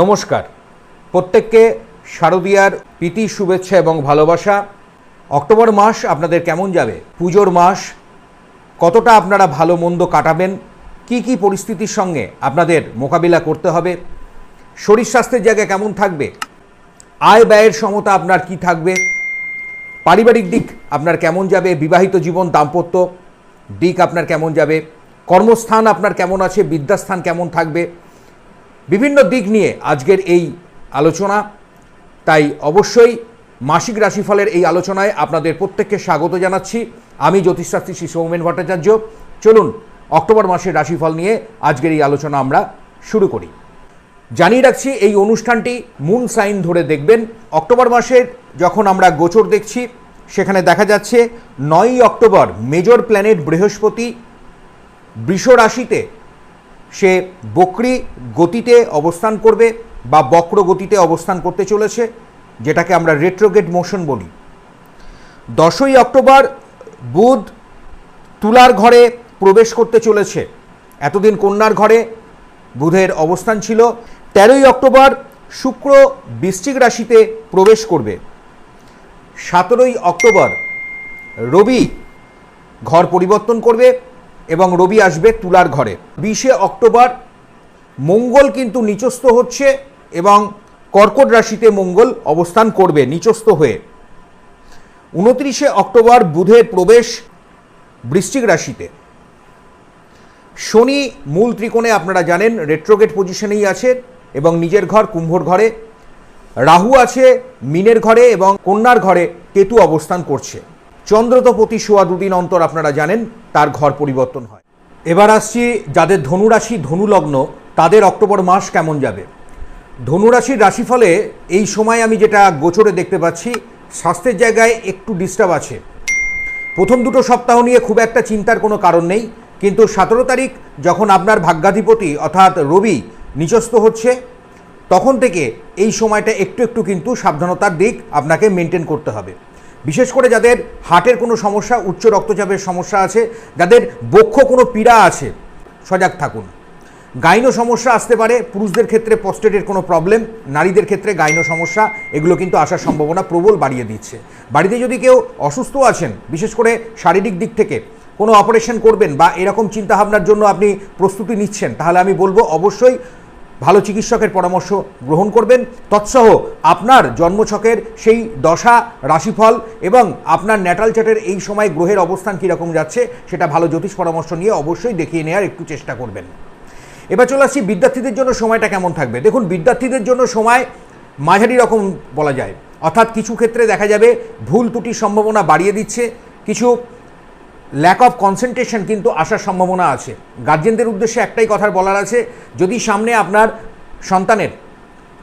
নমস্কার। প্রত্যেককে শারদীয়ার প্রীতি, শুভেচ্ছা এবং ভালোবাসা। অক্টোবর মাস আপনাদের কেমন যাবে? পুজোর মাস কতটা আপনারা ভালো মন্দ কাটাবেন? কি কি পরিস্থিতির সঙ্গে আপনাদের মোকাবিলা করতে হবে? শরীর স্বাস্থ্যের জায়গা কেমন থাকবে? আয় ব্যয়ের সমতা আপনার কি থাকবে? পারিবারিক দিক আপনার কেমন যাবে? বিবাহিত জীবন, দাম্পত্য দিক আপনার কেমন যাবে? কর্মস্থান আপনার কেমন আছে? বিদ্যাস্থান কেমন থাকবে? বিভিন্ন দিক নিয়ে আজকের এই আলোচনা। তাই অবশ্যই মাসিক রাশিফলের এই আলোচনায় আপনাদের প্রত্যেককে স্বাগত জানাচ্ছি। আমি জ্যোতিষশাস্ত্রী শ্রী সৌমেন ভট্টাচার্য। চলুন, অক্টোবর মাসের রাশিফল নিয়ে আজকের এই আলোচনা আমরা শুরু করি। জানিয়ে রাখছি, এই অনুষ্ঠানটি মুন সাইন ধরে দেখবেন। অক্টোবর মাসের যখন আমরা গোচর দেখছি, সেখানে দেখা যাচ্ছে, নয়ই অক্টোবর মেজর প্ল্যানেট বৃহস্পতি বৃষ রাশিতে সে বক্রি গতিতে অবস্থান করবে বা বক্র গতিতে অবস্থান করতে চলেছে, যেটাকে আমরা রেট্রোগেট মোশন বলি। দশই অক্টোবর বুধ তুলার ঘরে প্রবেশ করতে চলেছে। এতদিন কন্যার ঘরে বুধের অবস্থান ছিল। তেরোই অক্টোবর শুক্র বৃশ্চিক রাশিতে প্রবেশ করবে। সতেরোই অক্টোবর রবি ঘর পরিবর্তন করবে। এবং রবি আসবে তুলার ঘরে। বিশে অক্টোবর মঙ্গল কিন্তু নিচস্থ হচ্ছে এবং কর্কট রাশিতে মঙ্গল অবস্থান করবে নিচস্থ হয়ে। উনত্রিশে অক্টোবর বুধের প্রবেশ বৃশ্চিক রাশিতে। শনি মূল ত্রিকোণে আপনারা জানেন রেট্রোগেট পজিশনেই আছে এবং নিজের ঘর কুম্ভর ঘরে। রাহু আছে, মিনের ঘরে এবং কন্যার ঘরে কেতু অবস্থান করছে। চন্দ্র তো প্রতি সোয়া দুদিন অন্তর আপনারা জানেন, তার ঘর পরিবর্তন হয়। এবার আসছি যাদের ধনুরাশি ধনুলগ্ন, তাদের অক্টোবর মাস কেমন যাবে? ধনুরাশির রাশিফলে এই সময় আমি যেটা গোচরে দেখতে পাচ্ছি, স্বাস্থ্যের জায়গায় একটু ডিস্টার্ব আছে। প্রথম দুটো সপ্তাহ নিয়ে খুব একটা চিন্তার কোনো কারণ নেই, কিন্তু সতেরো তারিখ যখন আপনার ভাগ্যাধিপতি অর্থাৎ রবি নিচস্থ হচ্ছে, তখন থেকে এই সময়টা একটু একটু কিন্তু সাবধানতার দিক আপনাকে মেনটেন করতে হবে। বিশেষ করে যাদের হার্টের কোনো সমস্যা, উচ্চ রক্তচাপের সমস্যা আছে, যাদের বক্ষ কোনো পীড়া আছে, সজাগ থাকুন। গাইনো সমস্যা আসতে পারে, পুরুষদের ক্ষেত্রে প্রস্টেটের কোনো প্রবলেম, নারীদের ক্ষেত্রে গাইনো সমস্যা, এগুলো কিন্তু আসার সম্ভাবনা প্রবল বাড়িয়ে দিচ্ছে। বাড়িতে যদি কেউ অসুস্থ আছেন, বিশেষ করে শারীরিক দিক থেকে কোনো অপারেশন করবেন বা এরকম চিন্তাভাবনার জন্য আপনি প্রস্তুতি নিচ্ছেন, তাহলে আমি বলব অবশ্যই ভালো চিকিৎসকের পরামর্শ গ্রহণ করবেন। তৎসহ আপনার জন্মছকের সেই দশা, রাশিফল এবং আপনার ন্যাটাল চার্টের এই সময় গ্রহের অবস্থান কীরকম যাচ্ছে, সেটা ভালো জ্যোতিষ পরামর্শ নিয়ে অবশ্যই দেখিয়ে নেওয়ার একটু চেষ্টা করবেন। এবার চলে আসছি বিদ্যার্থীদের জন্য সময়টা কেমন থাকবে? দেখুন, বিদ্যার্থীদের জন্য সময় মাঝারি রকম বলা যায়। অর্থাৎ কিছু ক্ষেত্রে দেখা যাবে ভুল ত্রুটির সম্ভাবনা বাড়িয়ে দিচ্ছে, কিছু ল্যাক অফ কনসেন্ট্রেশন কিন্তু আসার সম্ভাবনা আছে। গার্জেনদের উদ্দেশ্যে একটাই কথা বলার আছে, যদি সামনে আপনার সন্তানের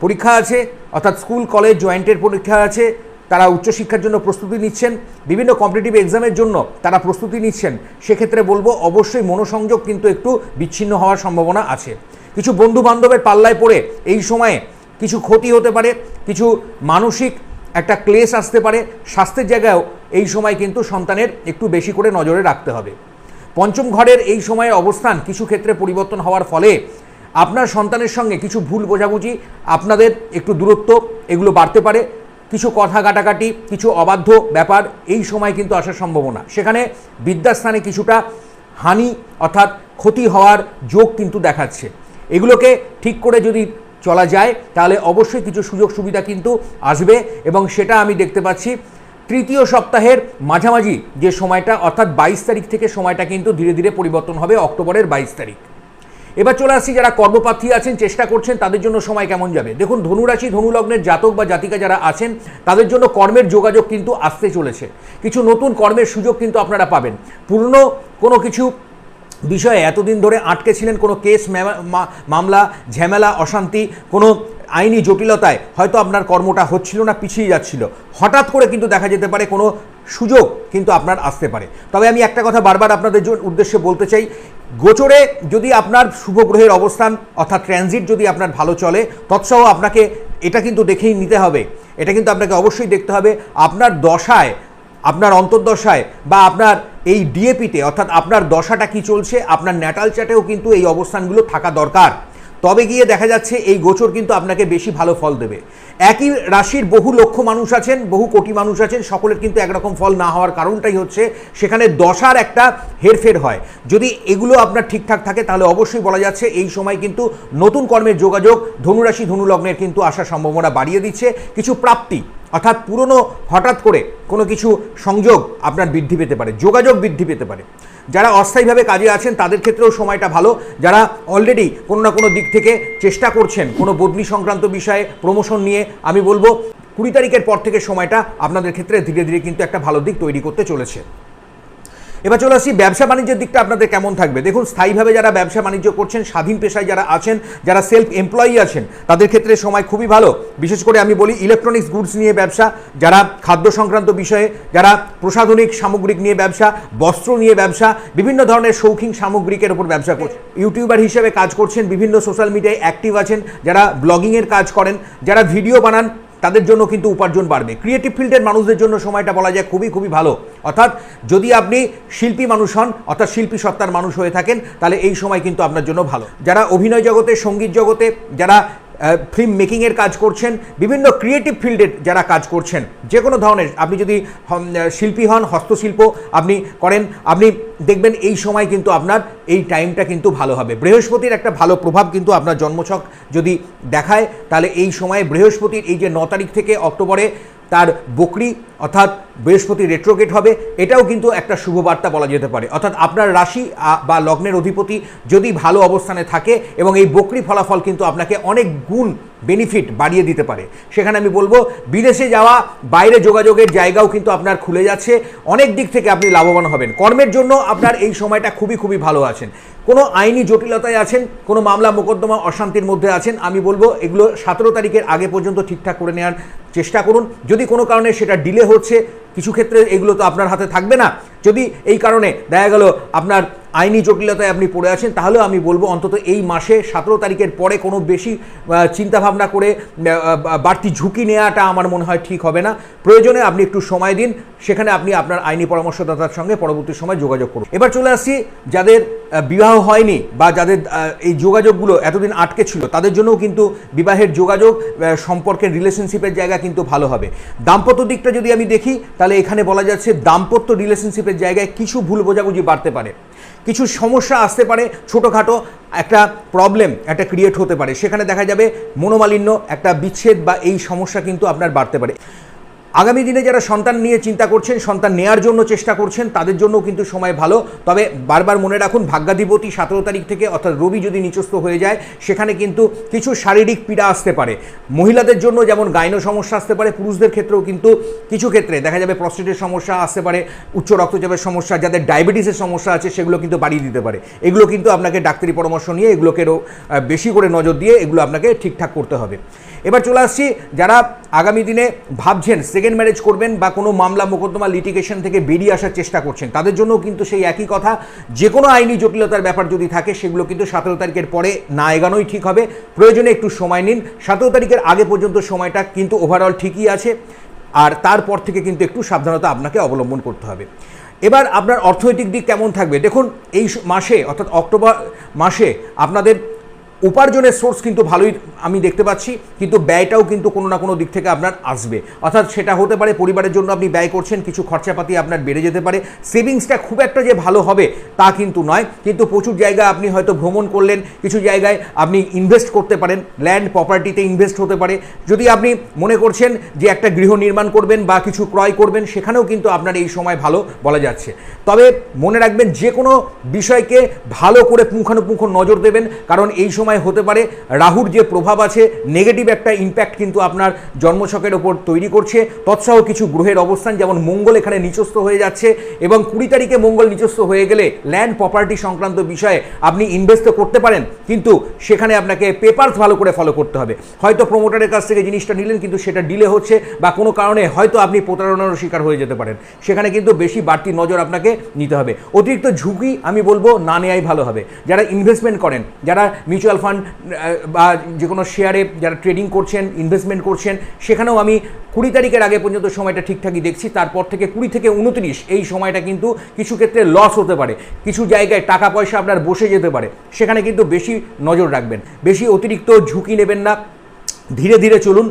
পরীক্ষা আছে, অর্থাৎ স্কুল, কলেজ, জয়েন্টের পরীক্ষা আছে, তারা উচ্চশিক্ষার জন্য প্রস্তুতি নিচ্ছেন, বিভিন্ন কম্পিটিটিভ এক্সামের জন্য তারা প্রস্তুতি নিচ্ছেন, সেক্ষেত্রে বলব অবশ্যই মনোসংযোগ কিন্তু একটু বিচ্ছিন্ন হওয়ার সম্ভাবনা আছে। কিছু বন্ধু বান্ধবের পাল্লায় পড়ে এই সময়ে কিছু ক্ষতি হতে পারে, কিছু মানসিক একটা ক্লেশ আসতে পারে, স্বাস্থ্যের জায়গায়ও এই সময় কিন্তু সন্তানের একটু বেশি করে নজরে রাখতে হবে। পঞ্চম ঘরের এই সময়ের অবস্থান কিছু ক্ষেত্রে পরিবর্তন হওয়ার ফলে আপনার সন্তানের সঙ্গে কিছু ভুল বোঝাবুঝি, আপনাদের একটু দূরত্ব, এগুলো বাড়তে পারে। কিছু কথা কাটাকাটি কিছু অবাধ্য ব্যাপার এই সময় কিন্তু আসার সম্ভাবনা। সেখানে বিদ্যাস্থানে কিছুটা হানি অর্থাৎ ক্ষতি হওয়ার যোগ কিন্তু দেখাচ্ছে। এগুলোকে ঠিক করে যদি চলা যায়, তাহলে অবশ্যই কিছু সুযোগ সুবিধা কিন্তু আসবে এবং সেটা আমি দেখতে পাচ্ছি তৃতীয় সপ্তাহের মাঝামাঝি যে সময়টা, অর্থাৎ বাইশ তারিখ থেকে সময়টা কিন্তু ধীরে ধীরে পরিবর্তন হবে অক্টোবরের বাইশ তারিখ। এবার চলে আসছি, যারা কর্মপ্রার্থী আছেন, চেষ্টা করছেন, তাদের জন্য সময় কেমন যাবে? দেখুন, ধনুরাশি, ধনুলগ্নের জাতক বা জাতিকা যারা আছেন, তাদের জন্য কর্মের যোগাযোগ কিন্তু আসতে চলেছে। কিছু নতুন কর্মের সুযোগ কিন্তু আপনারা পাবেন। পুরনো কোনো কিছু বিষয়ে এতদিন ধরে আটকে ছিলেন, কোনো কেস মামলা, ঝামেলা, অশান্তি, কোনো আইনি জটিলতায় হয়তো আপনার কর্মটা হচ্ছিল না, পিছিয়ে যাচ্ছিল। হঠাৎ করে কিন্তু দেখা যেতে পারে কোনো সুযোগ কিন্তু আপনার আসতে পারে। তবে আমি একটা কথা বারবার আপনাদের উদ্দেশ্যে বলতে চাই, গোচরে যদি আপনার শুভ গ্রহের অবস্থান অর্থাৎ ট্রানজিট যদি আপনার ভালো চলে, তৎসহ আপনাকে এটা কিন্তু দেখেই নিতে হবে। এটা কিন্তু আপনাকে অবশ্যই দেখতে হবে, আপনার দশায়, আপনার অন্তর্দশায় বা আপনার এই ডিএপিতে অর্থাৎ আপনার দশাটা কি চলছে, আপনার ন্যাটাল চার্টেও কিন্তু এই অবস্থানগুলো থাকা দরকার। তবে গিয়ে দেখা যাচ্ছে এই গোচর কিন্তু আপনাকে বেশি ভালো ফল দেবে। একই রাশির বহু লক্ষ মানুষ আছেন, বহু কোটি মানুষ আছেন, সকলের কিন্তু একরকম ফল না হওয়ার কারণটাই হচ্ছে সেখানে দশার একটা হেরফের হয়। যদি এগুলো আপনার ঠিকঠাক থাকে তাহলে অবশ্যই বলা যাচ্ছে এই সময় কিন্তু নতুন কর্মের যোগাযোগ ধনুরাশি ধনুলগ্নের কিন্তু আসার সম্ভাবনা বাড়িয়ে দিচ্ছে। কিছু প্রাপ্তি, অর্থাৎ পুরনো হঠাৎ করে কোনো কিছু সংযোগ আপনার বৃদ্ধি পেতে পারে, যোগাযোগ বৃদ্ধি পেতে পারে। যারা অস্থায়ীভাবে কাজে আছেন, তাদের ক্ষেত্রেও সময়টা ভালো। যারা অলরেডি কোনো না কোনো দিক থেকে চেষ্টা করছেন, কোনো বদলি সংক্রান্ত বিষয়ে প্রমোশন নিয়ে, আমি বলব কুড়ি তারিখের পর থেকে সময়টা আপনাদের ক্ষেত্রে ধীরে ধীরে কিন্তু একটা ভালো দিক তৈরি করতে চলেছে। এবার চলে আসি ব্যবসা বাণিজ্যের দিকটা আপনাদের কেমন থাকবে? দেখুন, স্থায়ীভাবে যারা ব্যবসা বাণিজ্য করছেন, স্বাধীন পেশায় যারা আছেন, যারা সেলফ এমপ্লয়ি আছেন, তাদের ক্ষেত্রে সময় খুবই ভালো। বিশেষ করে আমি বলি ইলেকট্রনিক্স গুডস নিয়ে ব্যবসা, যারা খাদ্য সংক্রান্ত বিষয়ে, যারা প্রসাধনিক সামগ্রিক নিয়ে ব্যবসা, বস্ত্র নিয়ে ব্যবসা, বিভিন্ন ধরনের শৌখিন সামগ্রিকের উপর ব্যবসা করছেন ইউটিউবার হিসেবে কাজ করছেন, বিভিন্ন সোশ্যাল মিডিয়ায় অ্যাক্টিভ আছেন, যারা ব্লগিংয়ের কাজ করেন, যারা ভিডিও বানান তাদের জন্য কিন্তু উপার্জন বাড়বে। ক্রিয়েটিভ ফিল্ডের মানুষদের জন্য সময়টা বলা যায় খুবই খুবই ভালো। অর্থাৎ যদি আপনি শিল্পী মানুষ হন, অর্থাৎ শিল্পী সত্তার মানুষ হয়ে থাকেন, তাহলে এই সময় কিন্তু আপনার জন্য ভালো। যারা অভিনয় জগতে, সংগীত জগতে, যারা ফিল্ম মেকিংয়ের কাজ করছেন, বিভিন্ন ক্রিয়েটিভ ফিল্ডের যারা কাজ করছেন, যে কোনো ধরনের, আপনি যদি শিল্পী হন, হস্তশিল্প আপনি করেন, আপনি দেখবেন এই সময় কিন্তু আপনার, এই টাইমটা কিন্তু ভালো হবে। বৃহস্পতির একটা ভালো প্রভাব কিন্তু আপনার জন্মছক যদি দেখায়, তাহলে এই সময়ে বৃহস্পতির এই যে ন তারিখ থেকে অক্টোবরে তার বকরি অর্থাৎ বৃহস্পতি রেট্রোগেট হবে, এটাও কিন্তু একটা শুভ বার্তা বলা যেতে পারে। অর্থাৎ আপনার রাশি বা লগ্নের অধিপতি যদি ভালো অবস্থানে থাকে এবং এই বকরি ফলাফল কিন্তু আপনাকে অনেক গুণ বেনিফিট বাড়িয়ে দিতে পারে। সেখানে আমি বলব, বিদেশে যাওয়া, বাইরে যোগাযোগের জায়গাও কিন্তু আপনার খুলে যাচ্ছে। অনেক দিক থেকে আপনি লাভবান হবেন। কর্মের জন্য আপনার এই সময়টা খুবই খুবই ভালো আছেন। কোনো আইনি জটিলতায় আছেন, কোনো মামলা, মোকদ্দমা অশান্তির মধ্যে আছেন, আমি বলব, এগুলো সতেরো তারিখের আগে পর্যন্ত ঠিকঠাক করে নেওয়ার চেষ্টা করুন। যদি কোনো কারণে সেটা ডিলে হচ্ছে, কিছু ক্ষেত্রে এগুলো তো আপনার হাতে থাকবে না। যদি এই কারণে দেখা গেল আপনার আইনি জটিলতায় আপনি পড়ে আছেন, তাহলেও আমি বলব অন্তত এই মাসে সতেরো তারিখের পরে কোনো বেশি চিন্তাভাবনা করে বাড়তি ঝুঁকি নেওয়াটা আমার মনে হয় ঠিক হবে না। প্রয়োজনে আপনি একটু সময় দিন, সেখানে আপনি আপনার আইনি পরামর্শদাতার সঙ্গে পরবর্তী সময় যোগাযোগ করুন। এবার চলে আসছি যাদের বিবাহ হয়নি বা যাদের এই যোগাযোগগুলো এতদিন আটকে ছিল, তাদের জন্যও কিন্তু বিবাহের যোগাযোগ সম্পর্কের রিলেশনশিপের জায়গা কিন্তু ভালো হবে। দাম্পত্য দিকটা যদি আমি দেখি, তাহলে এখানে বলা যাচ্ছে দাম্পত্য রিলেশনশিপের জায়গায় কিছু ভুল বোঝাবুঝি বাড়তে পারে। কিছু সমস্যা আসতে পারে, ছোটোখাটো একটা প্রবলেম একটা ক্রিয়েট হতে পারে। সেখানে দেখা যাবে মনোমালিন্য, একটা বিচ্ছেদ বা এই সমস্যা কিন্তু আপনার বাড়তে পারে। আগামী দিনে যারা সন্তান নিয়ে চিন্তা করছেন, সন্তান নেয়ার জন্য চেষ্টা করছেন, তাদের জন্য কিন্তু সময় ভালো। তবে বারবার মনে রাখুন, ভাগ্যাধিপতি সতেরো তারিখ থেকে অর্থাৎ রবি যদি নিচস্থ হয়ে যায়, সেখানে কিন্তু কিছু শারীরিক পীড়া আসতে পারে। মহিলাদের জন্য যেমন গাইনো সমস্যা আসতে পারে, পুরুষদের ক্ষেত্রেও কিন্তু কিছু ক্ষেত্রে দেখা যাবে প্রস্টেটের সমস্যা আসতে পারে, উচ্চ রক্তচাপের সমস্যা, যাদের ডায়াবেটিসের সমস্যা আছে, সেগুলো কিন্তু বাড়িয়ে দিতে পারে। এগুলো কিন্তু আপনাকে ডাক্তারি পরামর্শ নিয়ে এগুলোকেও বেশি করে নজর দিয়ে এগুলো আপনাকে ঠিকঠাক করতে হবে। এবার চলে আসছি যারা আগামী দিনে ভাবছেন সেকেন্ড ম্যারেজ করবেন বা কোনো মামলা, মোকদ্দমা লিটিগেশন থেকে বেরিয়ে আসার চেষ্টা করছেন, তাদের জন্য কিন্তু সেই একই কথা। যে কোনো আইনি জটিলতার ব্যাপার যদি থাকে, সেগুলো কিন্তু সতেরো তারিখের পরে না এগানোই ঠিক হবে। প্রয়োজনে একটু সময় নিন। সতেরো তারিখের আগে পর্যন্ত সময়টা কিন্তু ওভারঅল ঠিকই আছে। আর তারপর থেকে কিন্তু একটু সাবধানতা আপনাকে অবলম্বন করতে হবে। এবার আপনার অর্থনৈতিক দিক কেমন থাকবে? দেখুন, এই মাসে, অর্থাৎ অক্টোবর মাসে আপনাদের উপার্জনের সোর্স কিন্তু ভালোই আমি দেখতে পাচ্ছি, কিন্তু ব্যয়টাও কিন্তু কোনো না কোনো দিক থেকে আপনার আসবে। অর্থাৎ সেটা হতে পারে পরিবারের জন্য আপনি ব্যয় করছেন, কিছু খরচাপাতি আপনার বেড়ে যেতে পারে সেভিংসটা খুব একটা যে ভালো হবে তা কিন্তু নয়, কিন্তু প্রচুর জায়গায় আপনি হয়তো ভ্রমণ করলেন, কিছু জায়গায় আপনি ইনভেস্ট করতে পারেন ল্যান্ড প্রপার্টিতে ইনভেস্ট হতে পারে। যদি আপনি মনে করছেন যে একটা গৃহ নির্মাণ করবেন বা কিছু ক্রয় করবেন, সেখানেও কিন্তু আপনার এই সময় ভালো বলা যাচ্ছে। তবে মনে রাখবেন, যে কোনো বিষয়কে ভালো করে পুঙ্খানুপুঙ্খ নজর দেবেন, কারণ এই সময় হতে পারে। রাহুর যে প্রভাব আছে নেগেটিভ একটা ইম্প্যাক্ট কিন্তু আপনার জন্মছকের ওপর তৈরি করছে। তৎসহ কিছু গ্রহের অবস্থান, যেমন মঙ্গল এখানে নিচস্থ হয়ে যাচ্ছে এবং কুড়ি তারিখে মঙ্গল নিচস্থ হয়ে গেলে ল্যান্ড প্রপার্টি সংক্রান্ত বিষয়ে আপনি ইনভেস্ট করতে পারেন। কিন্তু সেখানে আপনাকে পেপারস ভালো করে ফলো করতে হবে। হয়তো প্রমোটারের কাছ থেকে জিনিসটা নিলেন, কিন্তু সেটা ডিলে হচ্ছে বা কোনো কারণে হয়তো আপনি প্রতারণার শিকার হয়ে যেতে পারেন। সেখানে কিন্তু বেশি বাড়তি নজর আপনাকে নিতে হবে। অতিরিক্ত ঝুঁকি, আমি বলব, না নেওয়াই ভালো হবে। যারা ইনভেস্টমেন্ট করেন, যারা মিউচুয়াল ফান্ড বা যে কোনো শেয়ারে যারা ট্রেডিং করছেন ইনভেস্টমেন্ট করছেন, সেখানেও আমি কুড়ি তারিখের আগে পর্যন্ত সময়টা ঠিকঠাকই দেখছি, তারপর থেকে কুড়ি থেকে উনত্রিশ এই সময়টা কিন্তু কিছু ক্ষেত্রে লস হতে পারে। কিছু জায়গায় টাকা পয়সা আপনার বসে যেতে পারে, সেখানে কিন্তু বেশি নজর রাখবেন। বেশি অতিরিক্ত ঝুঁকি নেবেন না। ধীরে ধীরে চলুন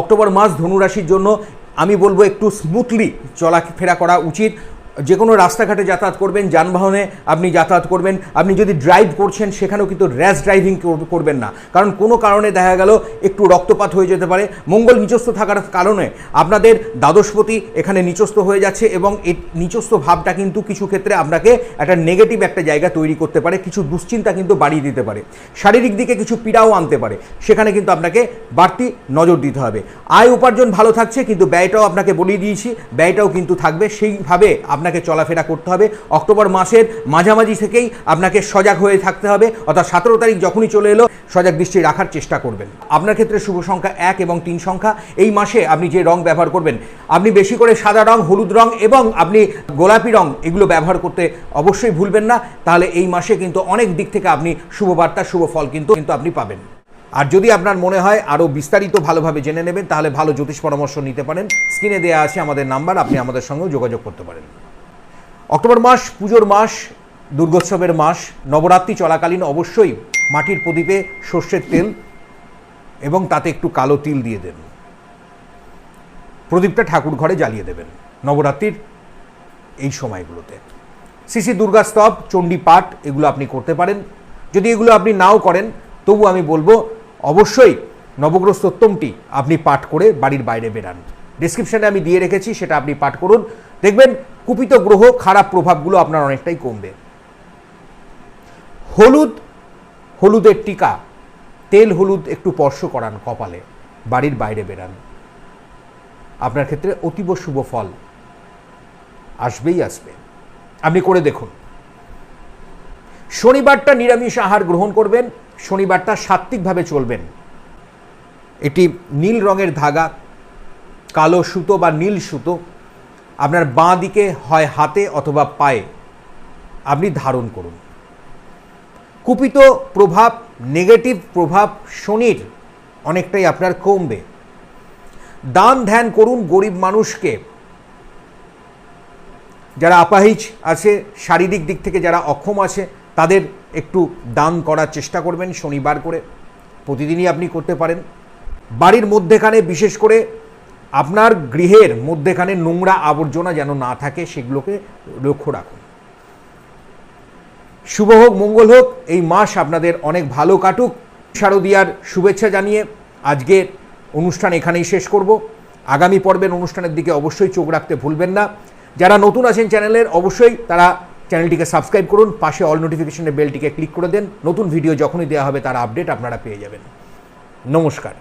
অক্টোবর মাস ধনুরাশির জন্য আমি বলব একটু স্মুথলি চলাফেরা করা উচিত। যে কোনো রাস্তাঘাটে যাতায়াত করবেন, যানবাহনে আপনি যাতায়াত করবেন, আপনি যদি ড্রাইভ করছেন, সেখানেও কিন্তু র্যাশ ড্রাইভিং কর- করবেন না। কারণ কোনো কারণে দেখা গেল একটু রক্তপাত হয়ে যেতে পারে। মঙ্গল নিচস্থ থাকার কারণে আপনাদের দ্বাদশপতি এখানে নিচস্থ হয়ে যাচ্ছে এবং এই নিচস্থ ভাবটা কিন্তু কিছু ক্ষেত্রে আপনাকে একটা নেগেটিভ একটা জায়গা তৈরি করতে পারে, কিছু দুশ্চিন্তা কিন্তু বাড়িয়ে দিতে পারে। শারীরিক দিকে কিছু পীড়াও আনতে পারে। সেখানে কিন্তু আপনাকে বাড়তি নজর দিতে হবে। আয় উপার্জন ভালো থাকছে, কিন্তু ব্যয়টাও আপনাকে বলিয়ে দিয়েছি, ব্যয়টাও কিন্তু থাকবে। সেইভাবে আপনাকে চলাফেরা করতে হবে। অক্টোবর মাসের মাঝামাঝি থেকেই আপনাকে সজাগ হয়ে থাকতে হবে। অর্থাৎ সতেরো তারিখ যখনই চলে এলো, সজাগ দৃষ্টি রাখার চেষ্টা করবেন। আপনার ক্ষেত্রে শুভ সংখ্যা এক এবং তিন সংখ্যা। এই মাসে আপনি যে রং ব্যবহার করবেন, আপনি বেশি করে সাদা রং, হলুদ রং এবং আপনি গোলাপি রং এগুলো ব্যবহার করতে অবশ্যই ভুলবেন না। তাহলে এই মাসে কিন্তু অনেক দিক থেকে আপনি শুভ বার্তা শুভ ফল কিন্তু কিন্তু আপনি পাবেন। আর যদি আপনার মনে হয় আরও বিস্তারিত ভালোভাবে জেনে নেবেন, তাহলে ভালো জ্যোতিষ পরামর্শ নিতে পারেন। স্ক্রিনে দেওয়া আছে আমাদের নাম্বার, আপনি আমাদের সঙ্গেও যোগাযোগ করতে পারেন। অক্টোবর মাস, পুজোর মাস, দুর্গোৎসবের মাস, নবরাত্রি চলাকালীন অবশ্যই মাটির প্রদীপে সর্ষের তেল এবং তাতে একটু কালো তিল দিয়ে দেন। প্রদীপটা ঠাকুর ঘরে জ্বালিয়ে দেবেন নবরাত্রির এই সময়গুলোতে। শ্রী দুর্গা স্তব, চণ্ডী পাঠ, এগুলো আপনি করতে পারেন। যদি এগুলো আপনি নাও করেন, তবু আমি বলব, অবশ্যই নবগ্রহ স্তোত্তমটি আপনি পাঠ করে বাড়ির বাইরে বেরান। ডিসক্রিপশানে আমি দিয়ে রেখেছি, সেটা আপনি পাঠ করুন। দেখবেন কুপিত গ্রহ খারাপ প্রভাবগুলো আপনার অনেকটাই কমবে। হলুদ, হলুদের টিকা, তেল হলুদ একটু স্পর্শ করান কপালে, বাড়ির বাইরে বেরান। আপনার ক্ষেত্রে অতীব শুভ ফল আসবেই আসবে। আপনি করে দেখুন। শনিবারটা নিরামিষ আহার গ্রহণ করবেন, শনিবারটা সাত্ত্বিকভাবে চলবেন। এটি নীল রঙের ধাগা, কালো সুতো বা নীল সুতো আপনার বাঁ দিকে হয় হাতে অথবা পায়ে, আপনি ধারণ করুন। কুপিত প্রভাব নেগেটিভ প্রভাব শনির অনেকটাই আপনার কমবে। দান ধ্যান করুন গরিব মানুষকে। যারা আপাহিজ আছে, শারীরিক দিক থেকে যারা অক্ষম আছে, তাদের একটু দান করার চেষ্টা করবেন শনিবার করে। প্রতিদিনই আপনি করতে পারেন। বাড়ির মধ্যেখানে বিশেষ করে আপনার গৃহের মধ্যেখানে নোংরা আবর্জনা যেন না থাকে, সেগুলোকে লক্ষ্য রাখুন। শুভ হোক, মঙ্গল হোক, এই মাস আপনাদের অনেক ভালো কাটুক। শারদিয়ার শুভেচ্ছা জানিয়ে আজকের অনুষ্ঠান এখানেই শেষ করব। আগামী পর্বের অনুষ্ঠানের দিকে অবশ্যই চোখ রাখতে ভুলবেন না। যারা নতুন আছেন চ্যানেলের, অবশ্যই তারা চ্যানেলটিকে সাবস্ক্রাইব করুন। পাশে অল নোটিফিকেশনের বেলটিকে ক্লিক করে দেন। নতুন ভিডিও যখনই দেওয়া হবে, তার আপডেট আপনারা পেয়ে যাবেন। নমস্কার।